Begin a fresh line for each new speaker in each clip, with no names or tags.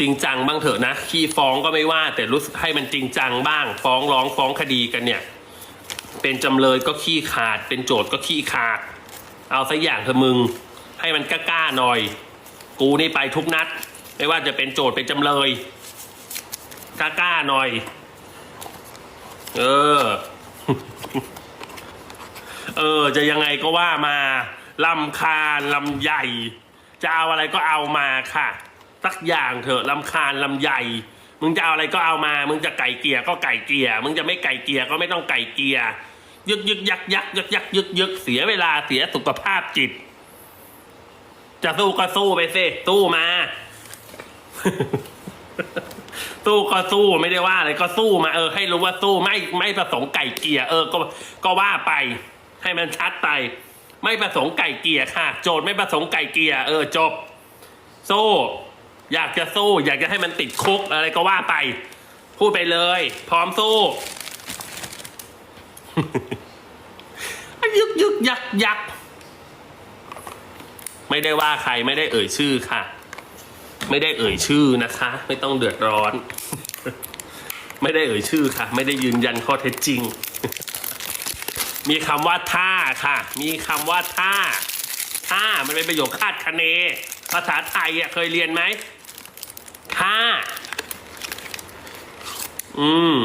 จริงจังบ้างเถอะนะขี้ฟ้องก็ไม่ว่า แต่รู้สึกให้มันจริงจังบ้าง ฟ้องร้องฟ้องคดีกันเนี่ย เป็นจำเลยก็ขี้ขาด เป็นโจทย์ก็ขี้ขาด เอาสักอย่างเถอะมึง ให้มันกล้าๆหน่อย กูนี่ไปทุกนัด ไม่ว่าจะเป็นโจทย์เป็นจำเลยกล้าๆหน่อย เออ เออ จะยังไงก็ว่ามาลำคาลำใหญ่ จะเอาอะไรก็เอามาค่ะ สักอย่างเถอะลำคาญลำใหญ่มึงจะเอาอะไรก็เอามา มึงจะไก่เกียก็ไก่เกียมึงจะไม่ไก่เกียก็ไม่ต้องไก่เกียยึกยึกยักยักยึกยักยึกยึกเสียเวลาเสียสุขภาพจิต จะสู้ก็สู้ไปสิสู้มา สู้ก็สู้ไม่ได้ว่าอะไรก็สู้มาเออให้รู้ว่าสู้ไม่ไม่ประสงค์ไก่เกียเออก็ก็ว่าไป ให้มันชัดไปไม่ประสงค์ไก่เกียค่ะ โจทย์ไม่ประสงค์ไก่เกียเออจบสู้ อยากจะสู้ อยากจะให้มันติดคุกอะไรก็ว่าไป พูดไปเลย พร้อมสู้ยึกยึกยักยักไม่ได้ว่าใครไม่ได้เอ่ยชื่อค่ะ ไม่ได้เอ่ยชื่อนะคะ ไม่ต้องเดือดร้อน ไม่ได้เอ่ยชื่อค่ะ ไม่ได้ยืนยันข้อเท็จจริง มีคำว่าท่าค่ะ มีคำว่าท่าท่ามันเป็นประโยคคาดคะเน ภาษาไทยอะเคยเรียนไหม ท่าอืม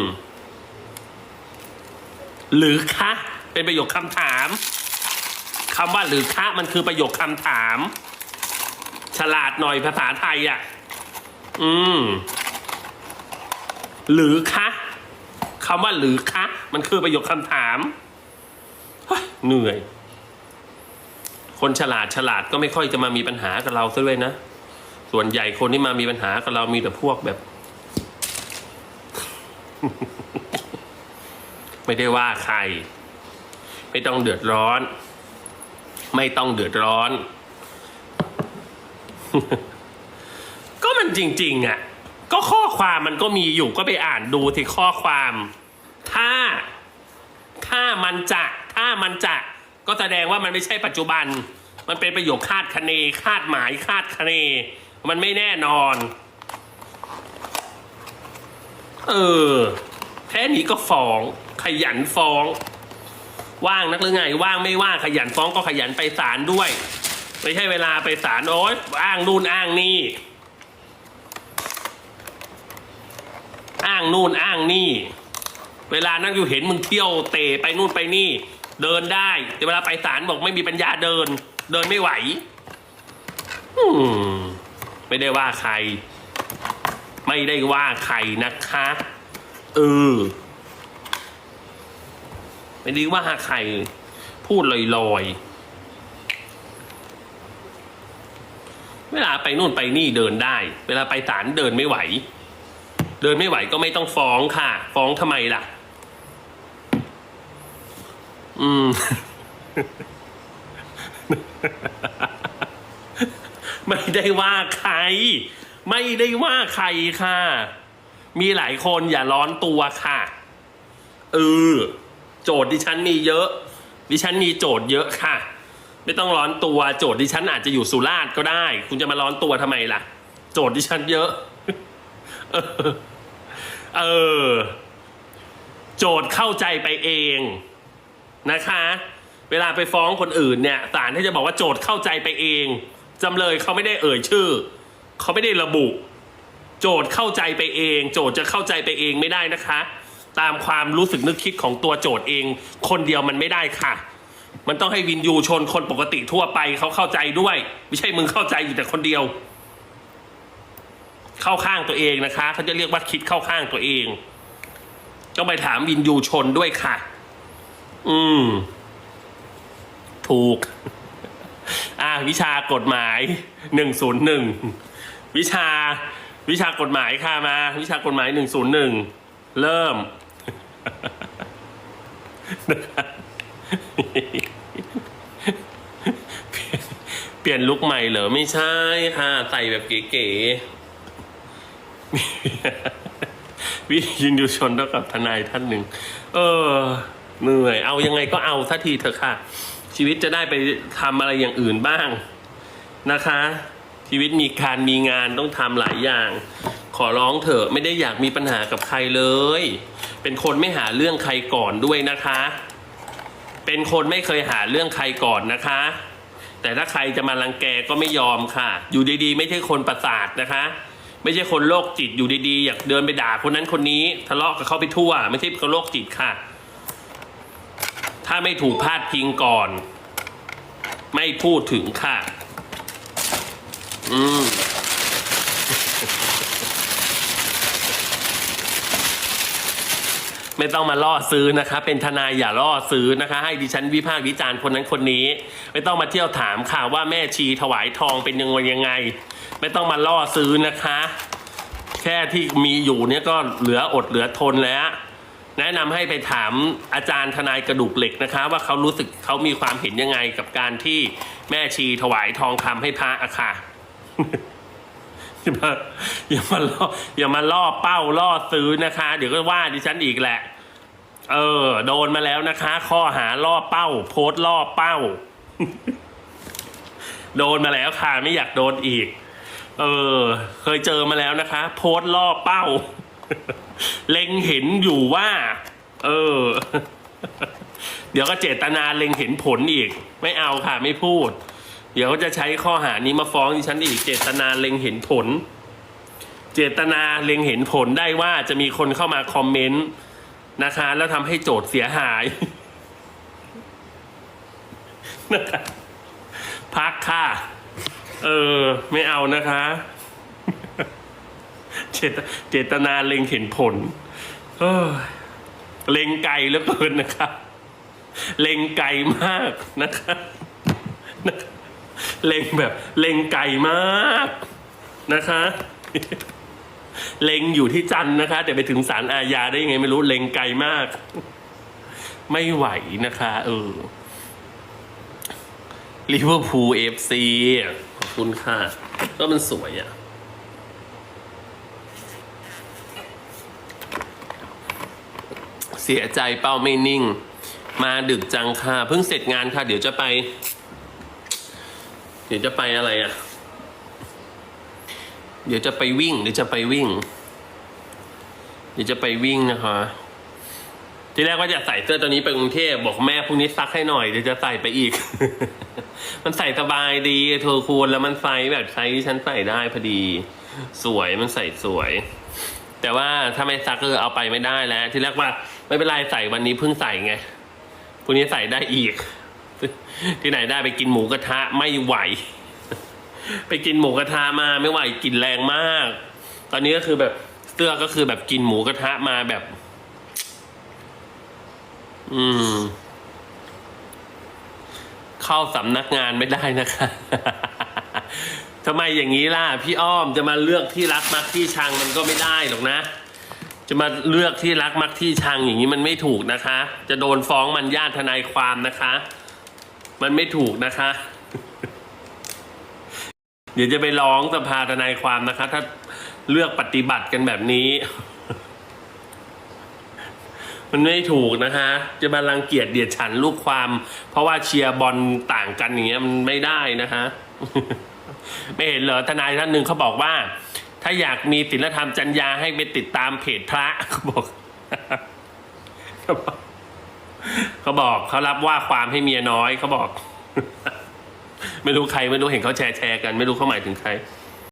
หรือคะ เป็นประโยคคำถามคำว่าหรือคะมันคือประโยคคำถาม ฉลาดหน่อยภาษาไทยอะ อืม หรือคะคำว่าหรือคะ มันคือประโยคคำถามเฮ้ยเหนื่อย คนฉลาดฉลาดก็ไม่ค่อยจะมามีปัญหากับเราซะด้วยนะ ส่วนใหญ่คนที่มามีปัญหากับเรามีแต่พวกแบบ ไม่ได้ว่าใคร ไม่ต้องเดือดร้อน ไม่ต้องเดือดร้อน ก็มันจริง ๆอะ ก็ข้อความมันก็มีอยู่ก็ไปอ่านดูที่ข้อความ ถ้า ถ้ามันจะ ถ้ามันจะ ก็แสดงว่ามันไม่ใช่ปัจจุบันมันเป็นประโยคคาดคะเน คาดหมาย คาดคะเน มันไม่แน่นอน เออ แค่นี้ก็ฟ้อง ขยันฟ้อง ว่างนักหรือไง ว่างไม่ว่างขยันฟ้องก็ขยันไปศาลด้วย ไม่ใช่เวลาไปศาลโอ๊ยอ้างนู่นอ้างนี่ อ้างนู่นอ้างนี่ เวลานั่งอยู่เห็นมึงเที่ยวเตะไปนู่นไปนี่ เดินได้ แต่เวลาไปศาลบอกไม่มีปัญญาเดิน เดินไม่ไหว อืม ไม่ได้ว่าใคร ไม่ได้ว่าใครนะคะเออไม่ได้ว่าใคร พูดลอยๆ เวลาไปนู่นไปนี่เดินได้ เวลาไปศาลเดินไม่ไหว เดินไม่ไหวก็ไม่ต้องฟ้องค่ะ ฟ้องทำไมล่ะ อืม ไม่ได้ว่าใคร ไม่ได้ว่าใครค่ะ มีหลายคนอย่าร้อนตัวค่ะเออโจทย์ดิฉันมีเยอะ ดิฉันมีโจทย์เยอะค่ะ ไม่ต้องร้อนตัวโจทย์ดิฉันอาจจะอยู่สุราษฎร์ก็ได้ คุณจะมาร้อนตัวทำไมล่ะ โจทย์ดิฉันเยอะเออเออโจทย์เข้าใจไปเองนะคะ เวลาไปฟ้องคนอื่นเนี่ยศาลที่จะบอกว่าโจทย์เข้าใจไปเอง จำเลยเขาไม่ได้เอ่ยชื่อ เขาไม่ได้ระบุ โจทย์เข้าใจไปเอง โจทย์จะเข้าใจไปเองไม่ได้นะคะ ตามความรู้สึกนึกคิดของตัวโจทย์เอง คนเดียวมันไม่ได้ค่ะ มันต้องให้วินยูชนคนปกติทั่วไปเขาเข้าใจด้วย ไม่ใช่มึงเข้าใจอยู่แต่คนเดียว เข้าข้างตัวเองนะคะเขาจะเรียกว่าคิดเข้าข้างตัวเองต้องไปถามวินยูชนด้วยค่ะ อืม ถูก อ่าวิชากฎหมายหนึ่งศูนย์หนึ่งวิชาวิชากฎหมายค่ะมา วิชากฎหมายหนึ่งศูนย์หนึ่งเริ่มเปลี่ยนลุกใหม่เหรอ ไม่ใช่ค่ะ ใส่แบบเก๋ๆวิยินดูชนเท่ากับทนายท่านหนึ่ง เออ เหนื่อย เอายังไงก็เอาสักทีเถอะค่ะ ชีวิตจะได้ไปทำอะไรอย่างอื่นบ้างนะคะ ชีวิตมีการมีงานต้องทำหลายอย่าง ขอร้องเถอะไม่ได้อยากมีปัญหากับใครเลย เป็นคนไม่หาเรื่องใครก่อนด้วยนะคะ เป็นคนไม่เคยหาเรื่องใครก่อนนะคะ แต่ถ้าใครจะมารังแกก็ไม่ยอมค่ะ อยู่ดีๆ ไม่ใช่คนประสาทนะคะไม่ใช่คนโรคจิตอยู่ดีๆ อยากเดินไปด่าคนนั้นคนนี้ ทะเลาะกับเขาไปทั่ว ไม่ใช่คนโรคจิตค่ะ ถ้าไม่ถูกพาดพิงก่อน ไม่พูดถึงค่ะ อืม ไม่ต้องมาล่อซื้อนะคะ เป็นทนายอย่าล่อซื้อนะคะ ให้ดิฉันวิพากษ์วิจารณ์คนนั้นคนนี้ ไม่ต้องมาเที่ยวถามค่ะว่าแม่ชีถวายทองเป็นยังไงยังไง ไม่ต้องมาล่อซื้อนะคะ แค่ที่มีอยู่เนี่ยก็เหลืออดเหลือทนแล้ว แนะนำให้ไปถามอาจารย์ทนายกระดูกเหล็กนะคะ ว่าเขารู้สึกเขามีความเห็นยังไงกับการที่แม่ชีถวายทองคำให้พระอะค่ะอย่ามาอย่ามาล่ออย่ามาล่อเป้าล่อซื้อนะคะ เดี๋ยวก็ว่าดิฉันอีกแหละ เออ โดนมาแล้วนะคะ ข้อหาล่อเป้า โพสต์ล่อเป้า โดนมาแล้วค่ะไม่อยากโดนอีก เออ เคยเจอมาแล้วนะคะ โพสต์ล่อเป้า เล็งเห็นอยู่ว่า เออ เดี๋ยวก็เจตนาเล็งเห็นผลอีก ไม่เอาค่ะไม่พูด เดี๋ยวเขาจะใช้ข้อหานี้มาฟ้องดิฉันอีก เจตนาเล็งเห็นผล เจตนาเล็งเห็นผลได้ว่าจะมีคนเข้ามาคอมเมนต์นะคะ แล้วทำให้โจทย์เสียหายนะคะพักค่ะ เออ ไม่เอานะคะ เจตเจตนาเล็งเห็นผลเออเล็งไกลเหลือเกินนะครับ เล็งไกลมากนะคะนะคะเล็งแบบเล็งไกลมากนะคะเล็งอยู่ที่จันนะคะ แต่ไปถึงศาลอาญาได้ยังไงไม่รู้เล็งไกลมาก ไม่ไหวนะคะ เออลิเวอร์พูลเอฟซีขอบคุณค่ะ ก็มันสวยอะ เสียใจเป้าไม่นิ่ง มาดึกจังค่ะ เพิ่งเสร็จงานค่ะ เดี๋ยวจะไป เดี๋ยวจะไปอะไรอะ เดี๋ยวจะไปวิ่งเดี๋ยวจะไปวิ่ง เดี๋ยวจะไปวิ่งนะคะ ที่แรกว่าจะใส่เสื้อตัวนี้ไปกรุงเทพบอกแม่พรุ่งนี้ซักให้หน่อยเดี๋ยวจะใส่ไปอีก มันใส่สบายดีเธอควรแล้วมันไซส์แบบไซส์ที่ฉันใส่ได้พอดี สวยมันใส่สวยแต่ว่าถ้าไม่ซักก็เอาไปไม่ได้แล้ว ที่แรกว่า ไม่เป็นไรใส่วันนี้เพิ่งใส่ไงพรุ่งนี้ใส่ได้อีก ที่ไหนได้ไปกินหมูกระทะไม่ไหว ไปกินหมูกระทะมาไม่ไหวกลินแรงมาก ตอนนี้ก็คือแบบเสื้อก็คือแบบกินหมูกระทะมาแบบ อืม เข้าสำนักงานไม่ได้นะคะทำไมอย่างนี้ล่ะ พี่อ้อมจะมาเลือกที่รักมักที่ชังมันก็ไม่ได้หรอกนะ จะมาเลือกที่รักมักที่ชังอย่างนี้มันไม่ถูกนะคะ จะโดนฟ้องมันญาติทนายความนะคะ มันไม่ถูกนะคะ เดี๋ยวจะไปร้องสภาทนายความนะคะ ถ้าเลือกปฏิบัติกันแบบนี้ มันไม่ถูกนะคะ จะมารังเกียจเดียดฉันลูกความ เพราะว่าเชียร์บอลต่างกันอย่างเงี้ยมันไม่ได้นะคะ ไม่เห็นเหรอทนายท่านหนึ่งเขาบอกว่า ถ้าอยากมีศีลธรรมจัญญาให้ไปติดตามเพจพระเขาบอกเขาบอกเขารับว่าความให้เมียน้อยเขาบอก ไม่รู้ใครไม่รู้เห็นเขาแชร์แชร์กัน ไม่รู้เขาหมายถึงใคร